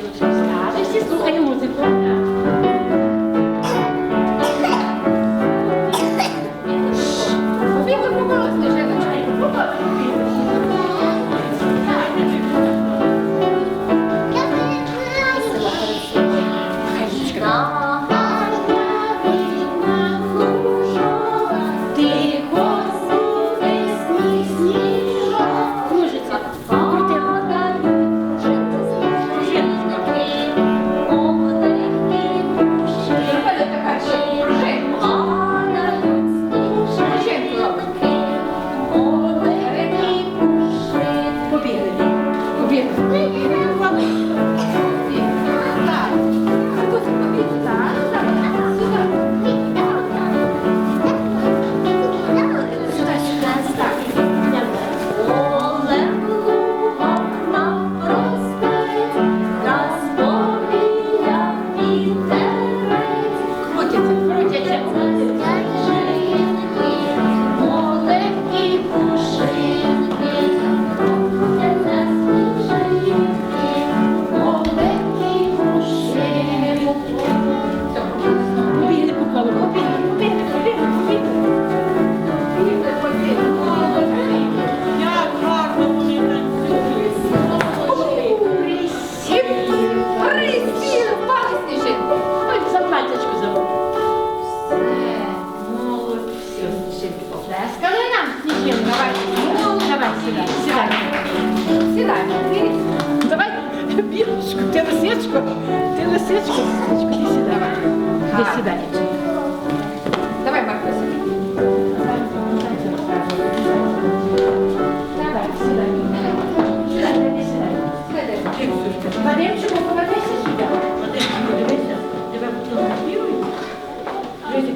Richtig, suche eine Musikerin.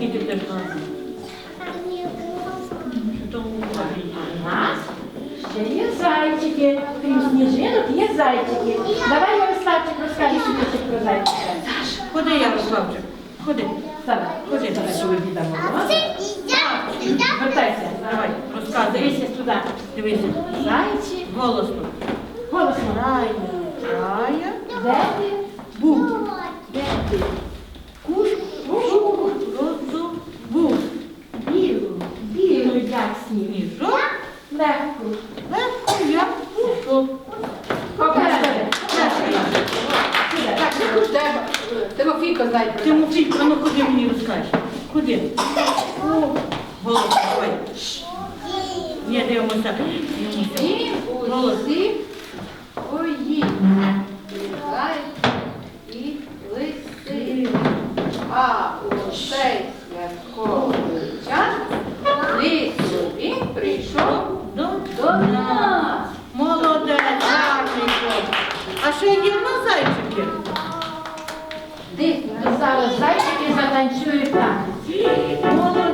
Скільки ти платиш? нас ще є зайчики. Крім сніжинок є зайчики. Давай Ярославчик розкаже сюди про зайчика. Ходи, Ярославчик, ходи. Сара, ходи, давай сюди віддамо. Вертайся, давай, розказуй. Дивися туди. Дивись Зайчик. Голосно. Голосно. Рая. Рая. Де ти? Був. Де ти? сніжок легкий, легкий. Одна. Молодець, гарний хлопчик. А ще є в зайчики. Дивно, зараз зайчики затанцюють танець.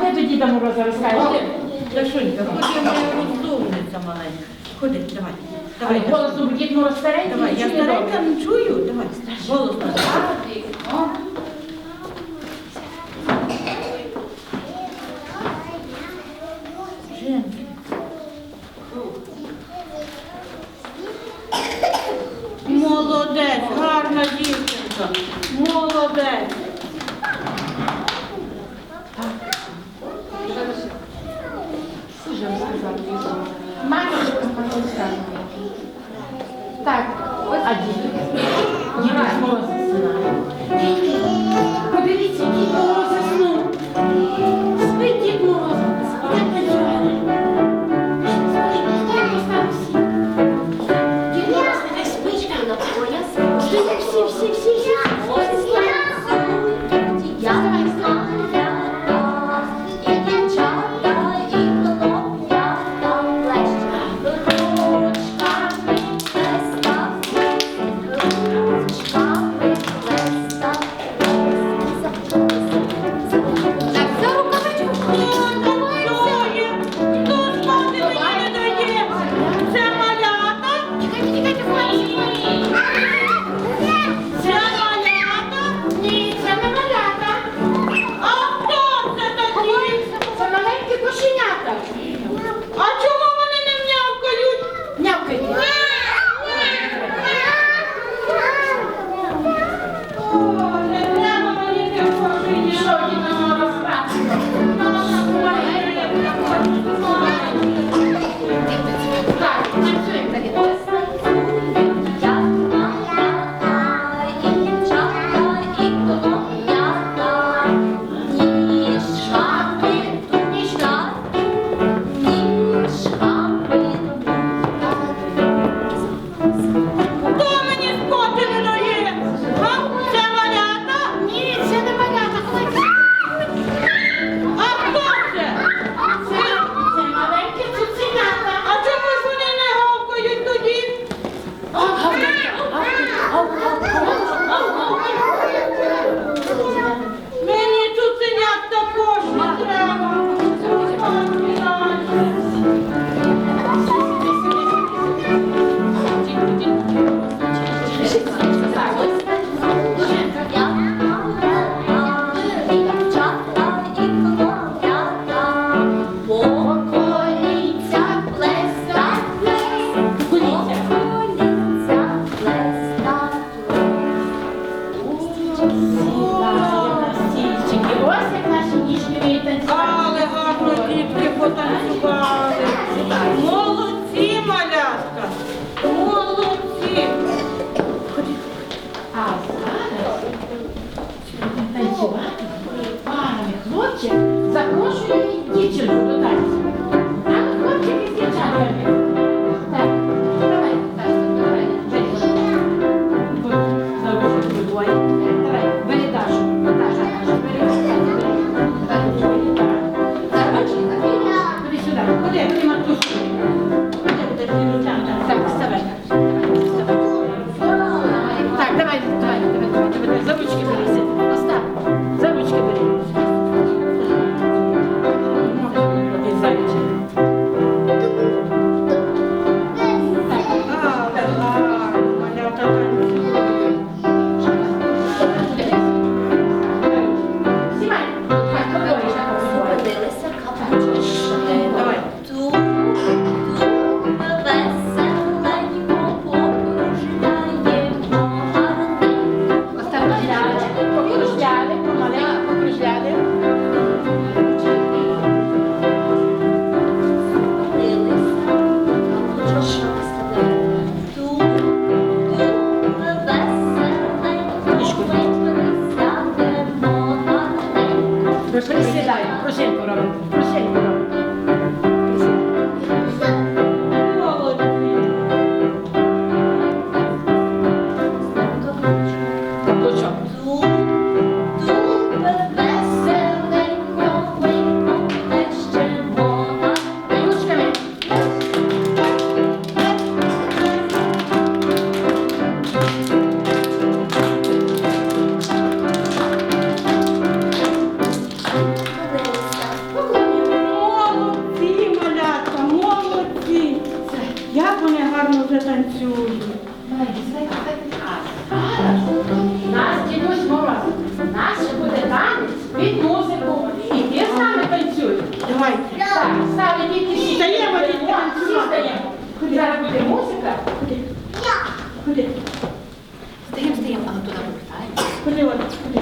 Ти тоді там Мороза розкажеш? Дашунька, хоч я моя розумниця маленька. Ходи, давай. давай голосом дід Мороз? Давай, я старенька не чую. Давай, голосно. Who did? They have to on the Who did what? Who did?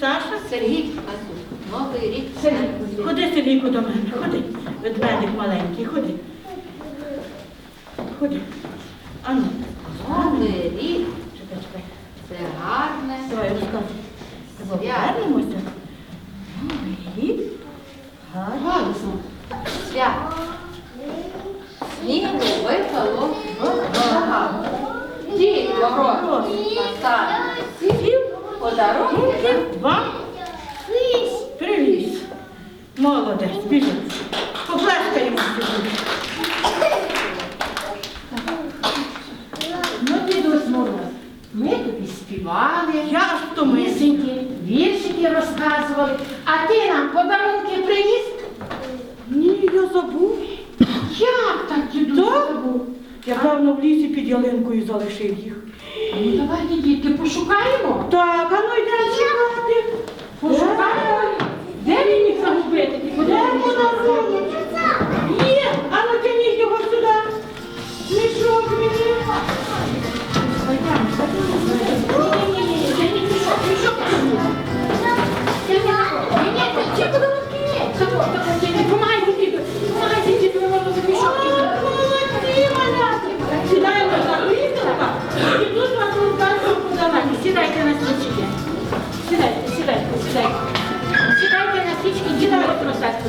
Саша, Сергій, новий рік. Сергій, Ходи, Сергійку, до мене, ходи. Ведмедик маленький, ходи. Ходи. Ану. Новий рік. Чекай, чекай. Це гарне. Соєшка. Повернемося. Новий рік. Гарно. Свято. Снігу випало. Дід, Мороз. Та, подарунки вам привіз. Молодець, біжить. Поплескаємо. Ну, дідусь Мороз, ми тобі співали, я втомисеньки, віршики розказували. А ти нам подарунки приніс? Ні, я забув. Як так, дідусь, забув? Я, певно, в лісі під ялинкою залишив.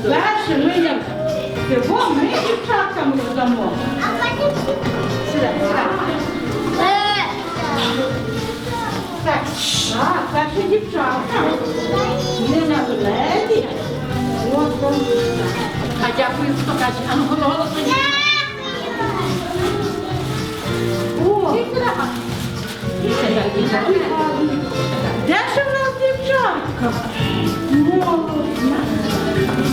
Перше ми як його ми дівчаткам роздамо. Е. Так, так, перше дівчатка. Не на леді. А дякую, що каже. А ну голосу. О, де ж у нас дівчатка? Молодна.